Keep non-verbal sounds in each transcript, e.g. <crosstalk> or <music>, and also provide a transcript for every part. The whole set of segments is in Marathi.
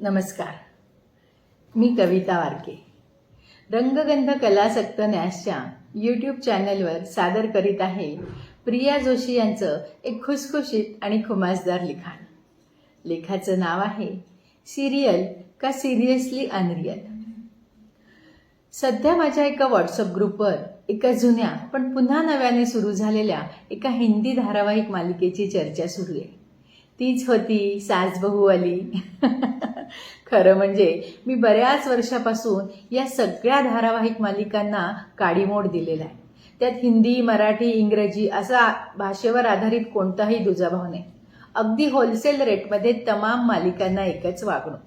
नमस्कार. मी कविता वारके. रंगगंध कलासक्त न्यासच्या यूट्यूब चॅनलवर सादर करीत आहे प्रिया जोशी यांचं एक खुसखुशीत आणि खुमासदार लिखाण. लेखाचं नाव आहे सिरियल का सिरियसली अनरियल? सध्या माझ्या एका व्हॉट्सअप ग्रुपवर एका जुन्या पण पुन्हा नव्याने सुरू झालेल्या एका हिंदी धारावाहिक मालिकेची चर्चा सुरू आहे. तीच होती सास बहू आली खरं म्हणजे मी बऱ्याच वर्षापासून या सगळ्या धारावाहिक मालिकांना काडीमोड दिलेला आहे. त्यात हिंदी मराठी इंग्रजी असा भाषेवर आधारित कोणताही दुजाभाव नाही. अगदी होलसेल रेटमध्ये तमाम मालिकांना एकच वागणूक.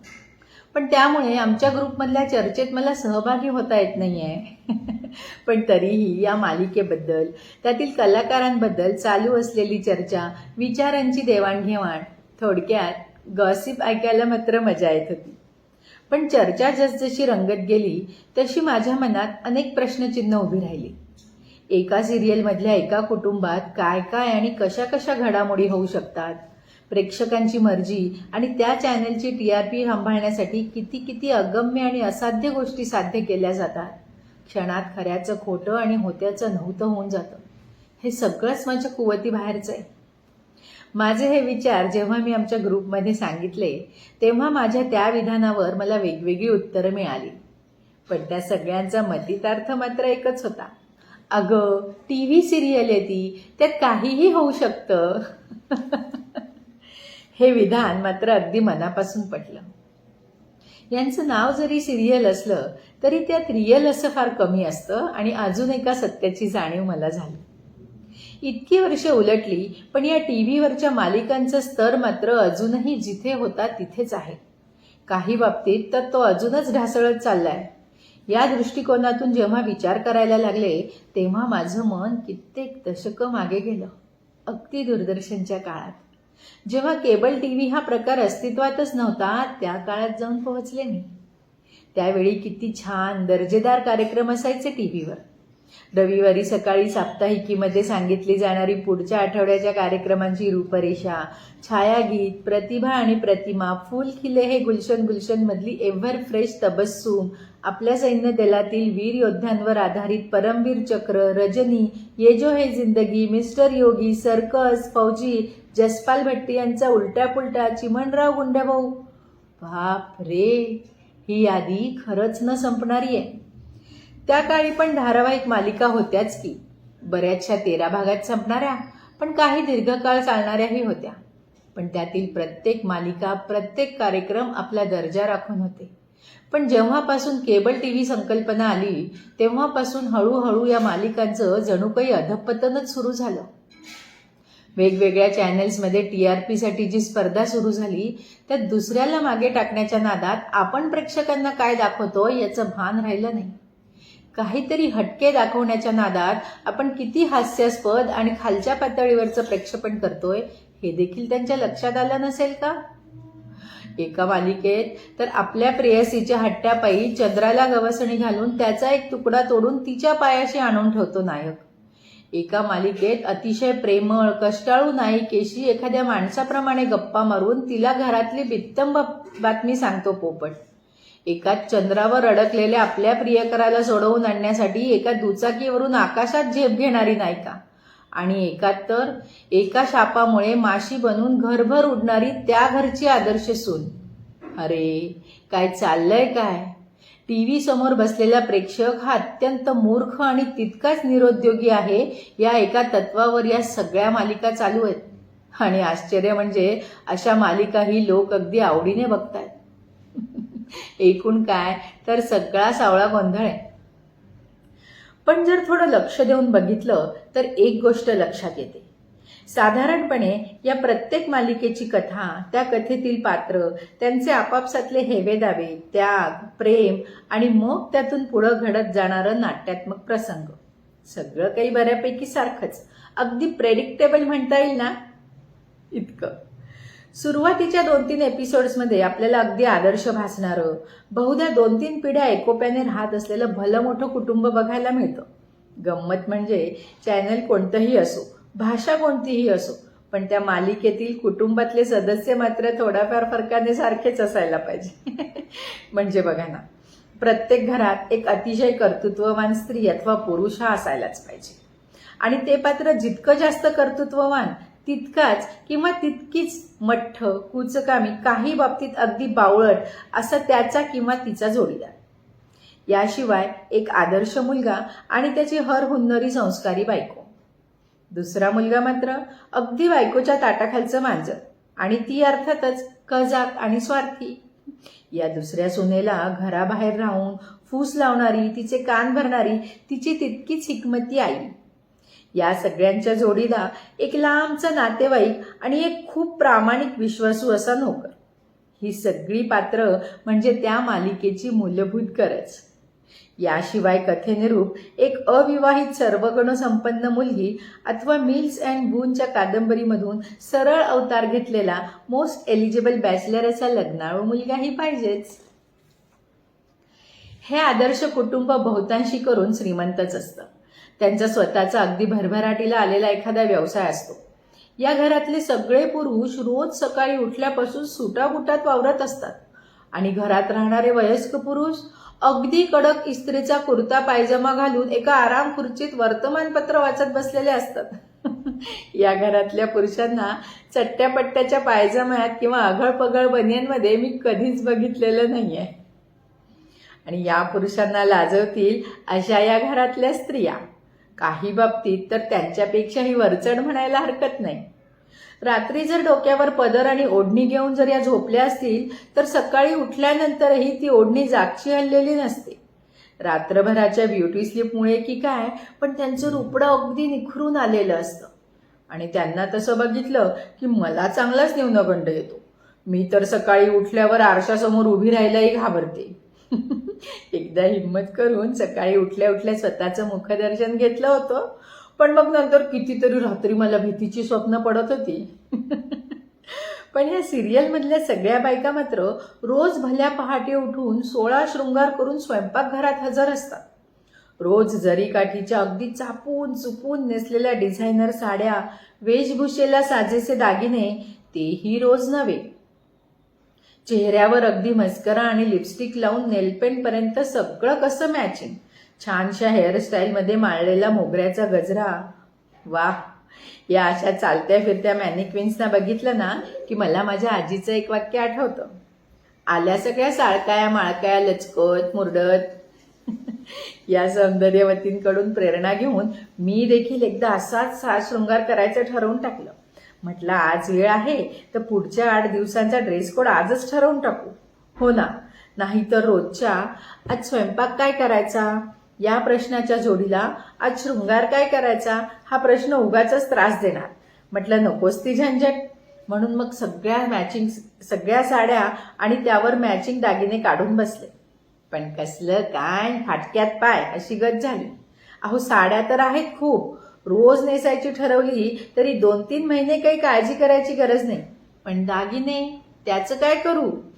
पण त्यामुळे आमच्या ग्रुपमधल्या चर्चेत मला सहभागी होता येत नाही आहे <laughs> पण तरीही या मालिकेबद्दल त्यातील कलाकारांबद्दल चालू असलेली चर्चा विचारांची देवाणघेवाण थोडक्यात गॉसिप ऐकायला मात्र मजा येत होती. पण चर्चा जसजशी रंगत गेली तशी माझ्या मनात अनेक प्रश्नचिन्ह उभी राहिली. एका सिरियलमधल्या एका कुटुंबात काय काय आणि कशा कशा घडामोडी होऊ शकतात? प्रेक्षकांची मर्जी आणि त्या चॅनलची टी आर पी सांभाळण्यासाठी किती किती अगम्य आणि असाध्य गोष्टी साध्य केल्या जातात? क्षणात खऱ्याचं खोटं आणि होत्याचं नव्हतं होऊन जातं. हे सगळंच माझ्या कुवती बाहेरचं आहे. माझे हे विचार जेव्हा मी आमच्या ग्रुपमध्ये सांगितले तेव्हा माझ्या त्या विधानावर मला वेगवेगळी उत्तरं मिळाली. पण त्या सगळ्यांचा मतितार्थ मात्र एकच होता. अगं टी व्ही सिरियल आहे ती त्यात काहीही होऊ शकतं. <laughs> हे विधान मात्र अगदी मनापासून पटलं. यांचं नाव जरी सिरियल असलं तरी त्यात रियल असं फार कमी असतं आणि अजून एका सत्याची जाणीव मला झाली. इतकी वर्ष उलटली पण या टी व्हीवरच्या मालिकांचा स्तर मात्र अजूनही जिथे होता तिथेच आहे. काही बाबतीत तर तो अजूनच ढासळत चाललाय. या दृष्टिकोनातून जेव्हा विचार करायला लागले तेव्हा माझं मन कित्येक दशकं मागे गेलं अगदी दूरदर्शनच्या काळात. जेव्हा केबल टी व्ही हा प्रकार अस्तित्वातच नव्हता त्या काळात जाऊन पोहोचले मी. त्यावेळी किती छान दर्जेदार कार्यक्रम असायचे टी व्हीवर. रविवारी सकाळी साप्ताहिकीमध्ये सांगितली जाणारी पुढच्या आठवड्याच्या कार्यक्रमांची रूपरेषा छायागीत प्रतिभा आणि प्रतिमा फुल खिले हे गुलशन गुलशनमधली एव्हर फ्रेश तबस्सूम आपल्या सैन्य दलातील वीर योद्ध्यांवर आधारित परमवीर चक्र रजनी ये जो जिंदगी मिस्टर योगी सर्कस फौजी जसपाल भट्टी यांचा उलट्या पुलटा चिमणराव गुंड्याभाऊ. बाप रे ही यादी खरंच न संपणारी आहे. त्या काळी पण धारावाहिक मालिका होत्याच की. बऱ्याचशा तेरा भागात संपणाऱ्या पण काही दीर्घकाळ चालणाऱ्याही होत्या. पण त्यातील प्रत्येक मालिका प्रत्येक कार्यक्रम आपला दर्जा राखून होते. पण जेव्हापासून केबल टी व्ही संकल्पना आली तेव्हापासून हळूहळू या मालिकांचं जणू काही अधपतनच सुरू झालं. वेगवेगळ्या चॅनेल्समध्ये टी आर पीसाठी जी स्पर्धा सुरू झाली त्या दुसऱ्याला मागे टाकण्याच्या नादात आपण प्रेक्षकांना काय दाखवतो याचं भान राहिलं नाही. काहीतरी हटके दाखवण्याच्या नादात आपण किती हास्यास्पद आणि खालच्या पातळीवरचं प्रेक्षेपण करतोय हे देखील त्यांच्या लक्षात आलं नसेल का? एका मालिकेत तर आपल्या प्रेयसीच्या हट्ट्यापायी चंद्राला गवसणी घालून त्याचा एक तुकडा तोडून तिच्या पायाशी आणून ठेवतो नायक. एका मालिकेत अतिशय प्रेमळ कष्टाळू नायिकेशी एखाद्या माणसाप्रमाणे गप्पा मारून तिला घरातली बित्तम बातमी सांगतो पोपट. एका चंद्रावर अडकलेल्या आपल्या प्रियकराला सोडवून आणण्यासाठी एका दुचाकीवरून आकाशात झेप घेणारी नायिका. आणि एकात तर एका शापामुळे माशी बनून घरभर उडणारी त्या घरची आदर्श सून. अरे काय चाललंय काय? टी व्ही समोर बसलेला प्रेक्षक हा अत्यंत मूर्ख आणि तितकाच निरुद्योगी आहे या एका तत्वावर या सगळ्या मालिका चालू आहेत. आणि आश्चर्य म्हणजे अशा मालिकाही लोक अगदी आवडीने बघतायत. <laughs> एकूण काय तर सगळा सावळा गोंधळ आहे. पण जर थोडं लक्ष देऊन बघितलं तर एक गोष्ट लक्षात येते. साधारणपणे या प्रत्येक मालिकेची कथा त्या कथेतील पात्र त्यांचे आपापसातले हेवेदावे त्याग प्रेम आणि मग त्यातून पुढं घडत जाणारं नाट्यात्मक प्रसंग. सगळं काही बऱ्यापैकी सारखंच. अगदी प्रेडिक्टेबल म्हणता येईल ना? इतकं. सुरुवातीच्या दोन तीन एपिसोड्समध्ये आपल्याला अगदी आदर्श भासणारं बहुधा दोन तीन पिढ्या एकोप्याने राहत असलेलं भलं मोठं कुटुंब बघायला मिळतं. गंमत म्हणजे चॅनल कोणतंही असो भाषा कोणतीही असो पण त्या मालिकेतील कुटुंबातले सदस्य मात्र थोड्याफार फरकाने सारखेच असायला पाहिजे. <laughs> म्हणजे बघा ना प्रत्येक घरात एक अतिशय कर्तृत्ववान स्त्री अथवा पुरुष हा असायलाच पाहिजे. आणि ते पात्र जितकं जास्त कर्तृत्ववान तितकाच किंवा तितकीच मठ्ठ कुचकामी काही बाबतीत अगदी बावळट असा त्याचा किंवा तिचा जोडीदार. याशिवाय एक आदर्श मुलगा आणि त्याची हर हुन्नरी संस्कारी बायको. दुसरा मुलगा मात्र अगदी बायकोच्या ताटाखालचं मांजर. आणि ती अर्थातच कजाक आणि स्वार्थी. या दुसऱ्या सुनेला घराबाहेर राहून फूस लावणारी तिचे कान भरणारी तिची तितकीच हिकमती आई. या सगळ्यांच्या जोडीला एक लांबचा नातेवाईक आणि एक खूप प्रामाणिक विश्वासू असा नोकर. ही सगळी पात्र म्हणजे त्या मालिकेची मूलभूत गरज. याशिवाय कथेनुरूप एक अविवाहित सर्वगुण संपन्न मुलगी अथवा मिल्स अँड बूनच्या कादंबरीमधून सरळ अवतार घेतलेला मोस्ट एलिजिबल बॅचलर असा लग्नाळू मुलगाही पाहिजेच. हे आदर्श कुटुंब बहुतांशी करून श्रीमंतच असतं. त्यांचा स्वतःचा अगदी भरभराटीला आलेला एखादा व्यवसाय असतो. या घरातले सगळे पुरुष रोज सकाळी उठल्यापासून सुटाबुटात वावरत असतात. आणि घरात राहणारे वयस्क पुरुष अगदी कडक इस्त्रीचा कुर्ता पायजमा घालून एका आराम खुर्चीत वर्तमानपत्र वाचत बसलेले असतात. <laughs> या घरातल्या पुरुषांना चट्ट्यापट्ट्याच्या पायजम्यात किंवा आघळपगळ बनियांमध्ये मी कधीच बघितलेलं नाहीये. आणि या पुरुषांना लाजवतील अशा या घरातल्या स्त्रिया. काही बाबतीत तर त्यांच्यापेक्षाही वरचढ म्हणायला हरकत नाही. रात्री जर डोक्यावर पदर आणि ओढणी घेऊन जर या झोपल्या असतील तर सकाळी उठल्यानंतरही ती ओढणी जागची हललेली नसते. रात्रभराच्या ब्युटी स्लीपमुळे की काय पण त्यांचं रुपडं अगदी निखरून आलेलं असतं. आणि त्यांना तसं बघितलं की मला चांगलाच न्यूनगंड येतो. मी तर सकाळी उठल्यावर आरशासमोर उभी राहायलाही घाबरते. <laughs> एकदा हिंमत करून सकाळी उठल्या उठल्या स्वतःचं मुखदर्शन घेतलं होतं. पण मग नंतर कितीतरी रात्री मला भीतीची स्वप्न पडत होती. पण या सिरियलमधल्या सगळ्या बायका मात्र रोज भल्या पहाटे उठून सोळा शृंगार करून स्वयंपाकघरात हजर असतात. रोज जरीकाठीच्या अगदी चापून चुपून नेसलेल्या डिझायनर साड्या वेशभूषेला साजेसे दागिने तेही रोज नव्हे. चेहऱ्यावर अगदी मस्करा आणि लिपस्टिक लावून नेलपेंटपर्यंत सगळं कसं मॅचिंग छानशा हेअरस्टाईलमध्ये माळलेला मोगऱ्याचा गजरा. वा या अशा चालत्या फिरत्या मॅनिक्विन्सना बघितलं ना की मला माझ्या आजीचं एक वाक्य आठवतं. आल्या सगळ्या साळकाया माळकाया लचकत मुरडत. <laughs> या सौंदर्यवतींकडून प्रेरणा घेऊन मी देखील एकदा असाच साज शृंगार करायचं ठरवून टाकलं. म्हटलं आज वेळ आहे तर पुढच्या आठ दिवसांचा ड्रेस कोड आजच ठरवून टाकू. हो ना. नाहीतर रोजच्या आज स्वयंपाक काय करायचा? या प्रश्नाच्या जोडीला आज शृंगार काय करायचा? हा प्रश्न उगाचाच त्रास देणार. म्हटलं नकोच ती झंझट. म्हणून मग सगळ्या मॅचिंग सगळ्या साड्या आणि त्यावर मॅचिंग दागिने काढून बसले. पण कसलं काय फाटक्यात पाय अशी गत झाली. अहो साड्या तर आहेत खूप. रोज नेसायची ठरवली तरी दोन तीन महिने काही काळजी करायची गरज नाही. पण दागिने त्याचं काय करू?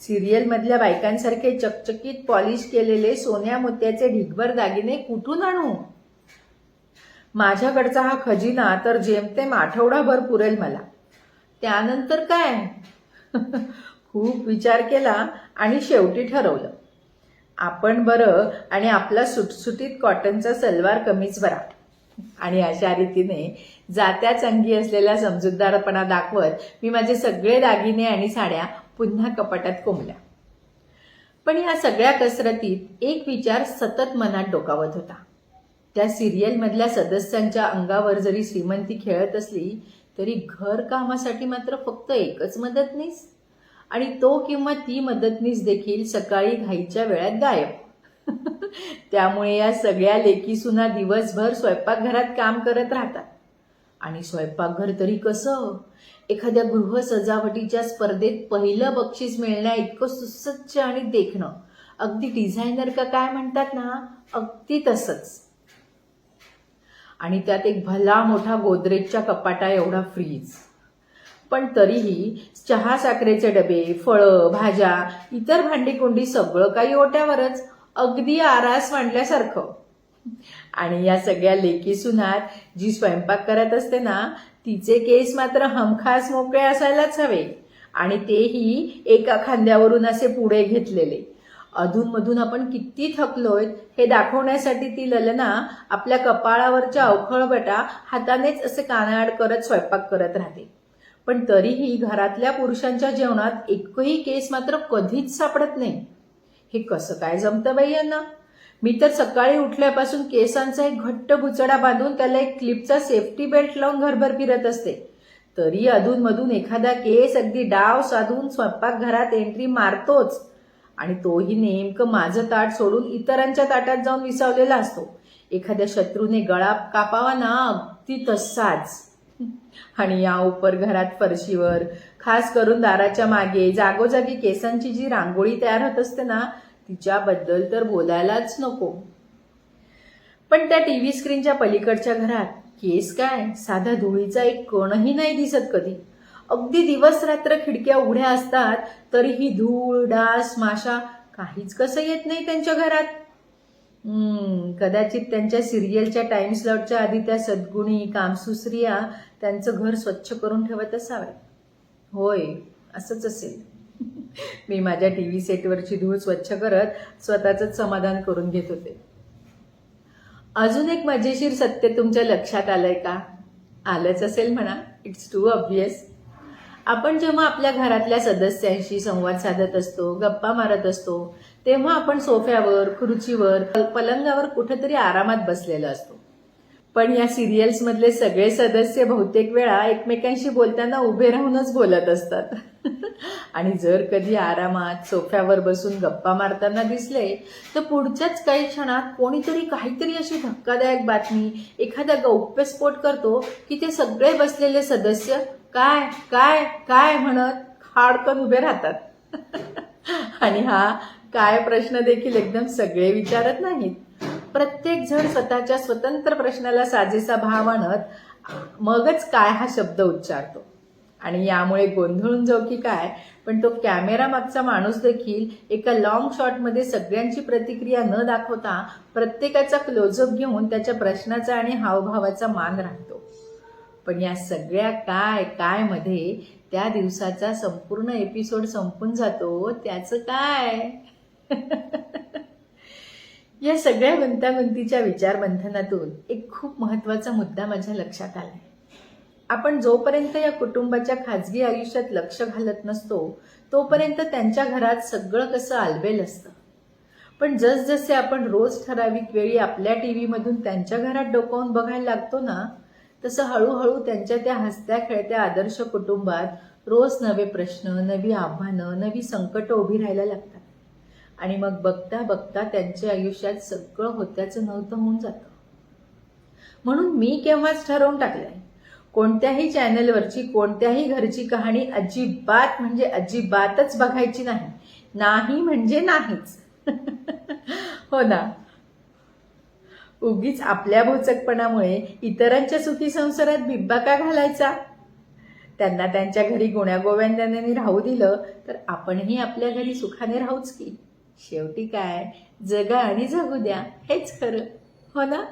सिरियलमधल्या बायकांसारखे चकचकीत पॉलिश केलेले सोन्या मोत्याचे ढिगभर दागिने कुठून आणू? माझ्याकडचा हा खजिना तर जेमतेम आठवडाभर पुरेल मला. त्यानंतर काय? <laughs> खूप विचार केला आणि शेवटी ठरवलं. आपण बरं आणि आपला सुटसुटीत कॉटनचा सलवार कमीच बरा आणि अशा रीतीने जात्याच अंगी असलेला समजूतदारपणा दाखवत मी माझे सगळे दागिने आणि साड्या पुन्हा कपाटात कोंबल्या. पण या सगळ्या कसरतीत एक विचार सतत मनात डोकावत होता. त्या सिरियलमधल्या सदस्यांच्या अंगावर जरी श्रीमंती खेळत असली तरी घर कामासाठी मात्र फक्त एकच मदतनीस आणि तो किंवा ती मदतनीस देखील सकाळी घाईच्या वेळात गायब. <laughs> त्यामुळे या सगळ्या लेकीसुना दिवसभर स्वयंपाकघरात काम करत राहतात. आणि स्वयंपाकघर तरी कसं? एखाद्या गृह सजावटीच्या स्पर्धेत पहिलं बक्षीस मिळण्या इतकं सुसज्ज आणि देखणं. अगदी डिझायनर का काय म्हणतात ना? अगदी तसंच. आणि त्यात एक भला मोठा गोदरेजच्या कपाटा एवढा फ्रीज पण तरीही चहा साखरेचे डबे फळं भाज्या इतर भांडीकुंडी सगळं काही ओट्यावरच. अगदी आरास मांडल्यासारखं. आणि या सगळ्या लेकी सुनात जी स्वयंपाक करत असते ना तिचे केस मात्र हमखास मोकळे असायलाच हवे. आणि तेही एका खांद्यावरून असे पुढे घेतलेले. अधूनमधून आपण किती थकलोय हे दाखवण्यासाठी ती ललना आपल्या कपाळावरच्या अवखळ बटा हातानेच असे कानाआड करत स्वयंपाक करत राहते. पण तरीही घरातल्या पुरुषांच्या जेवणात एकही केस मात्र कधीच सापडत नाही. हे कसं काय जमतं बाई यांना? मी तर सकाळी उठल्यापासून केसांचा एक घट्ट बुचडा बांधून त्याला एक क्लिपचा सेफ्टी बेल्ट लावून घरभर फिरत असते. तरी अधूनमधून एखादा केस अगदी डाव साधून स्वयंपाकघरात एंट्री मारतोच. आणि तोही नेमकं माझं ताट सोडून इतरांच्या ताटात जाऊन विसावलेला असतो. एखाद्या शत्रूने गळा कापावा ना अगदी तसाच. आणि या उपर घरात फरशीवर खास करून दाराच्या मागे जागोजागी केसांची जी रांगोळी तयार होत असते ना तिच्याबद्दल तर बोलायलाच नको. पण त्या टीव्ही स्क्रीनच्या पलीकडच्या घरात केस काय? साधा धुळीचा एक कणही नाही दिसत कधी. अगदी दिवस रात्र खिडक्या उघड्या असतात तरीही धूळ डास माशा काहीच कसं येत नाही त्यांच्या घरात. कदाचित त्यांच्या सिरियलच्या टाइम स्लॉटच्या आधी त्या सद्गुणी कामसुसरिया त्यांचं घर स्वच्छ करून ठेवत असाव्या होय असंच असेल. मी माझ्या टी व्ही सेटवरची धूळ स्वच्छ करत स्वतःच समाधान करून घेत होते. अजून एक मजेशीर सत्य तुमच्या लक्षात आलंय का? आलंच असेल म्हणा. इट्स टू ऑब्वियस आपण जेव्हा आपल्या घरातल्या सदस्यांशी संवाद साधत असतो गप्पा मारत असतो तेव्हा आपण सोफ्यावर खुर्चीवर पलंगावर कुठेतरी आरामात बसलेलो असतो. पण या सिरियल्समधले सगळे सदस्य बहुतेक वेळा एकमेकांशी बोलताना उभे राहूनच बोलत असतात. <laughs> आणि जर कधी आरामात सोफ्यावर बसून गप्पा मारताना दिसले तर पुढच्याच काही क्षणात कोणीतरी काहीतरी अशी धक्कादायक बातमी एखादा गौप्यस्फोट करतो की ते सगळे बसलेले सदस्य काय काय काय? म्हणत खाडकन उभे राहतात. <laughs> आणि हा काय प्रश्न देखील एकदम सगळे विचारत नाहीत. प्रत्येक जण स्वतःच्या स्वतंत्र प्रश्नाला साजेसा भाव आणत मगच काय हा शब्द उच्चारतो. आणि यामुळे गोंधळून जाऊ की काय पण तो कॅमेरा मागचा माणूस देखील एका लॉंग शॉटमध्ये सगळ्यांची प्रतिक्रिया न दाखवता प्रत्येकाचा क्लोजअप घेऊन त्याच्या प्रश्नाचा आणि हावभावाचा मान राखतो. पण या सगळ्या काय काय मध्ये त्या दिवसाचा संपूर्ण एपिसोड संपून जातो त्याचं काय? <laughs> या सगळ्या गुंतागुंतीच्या विचारबंधनातून एक खूप महत्त्वाचा मुद्दा माझ्या लक्षात आलाय आपण जोपर्यंत या कुटुंबाच्या खाजगी आयुष्यात लक्ष घालत नसतो तोपर्यंत त्यांच्या घरात सगळं कसं आलबेल असतं. पण जसजसे आपण रोज ठराविक वेळी आपल्या टी व्हीमधून त्यांच्या घरात डोकावून बघायला लागतो ना तसं हळूहळू त्यांच्या त्या हसत्या खेळत्या आदर्श कुटुंबात रोज नवे प्रश्न नवी आव्हानं नवी संकटं उभी राहायला लागतात. आणि मग बघता बघता त्यांच्या आयुष्यात सगळं होत्याचं नव्हतं होऊन जातं. म्हणून मी केव्हाच ठरवून टाकलंय कोणत्याही चॅनलवरची कोणत्याही घरची कहाणी अजिबात म्हणजे अजिबातच बघायची नाही. नाही म्हणजे नाहीच. <laughs> हो ना? उगीच आपल्या भोचकपणामुळे इतरांच्या सुखी संसारात बिब्बा का घालायचा? त्यांना त्यांच्या घरी गुण्यागोव्यांद्याने राहू दिलं तर आपणही आपल्या घरी सुखाने राहूच की. शेवटी काय? जगा आणि जगू द्या. हेच खरं. हो ना?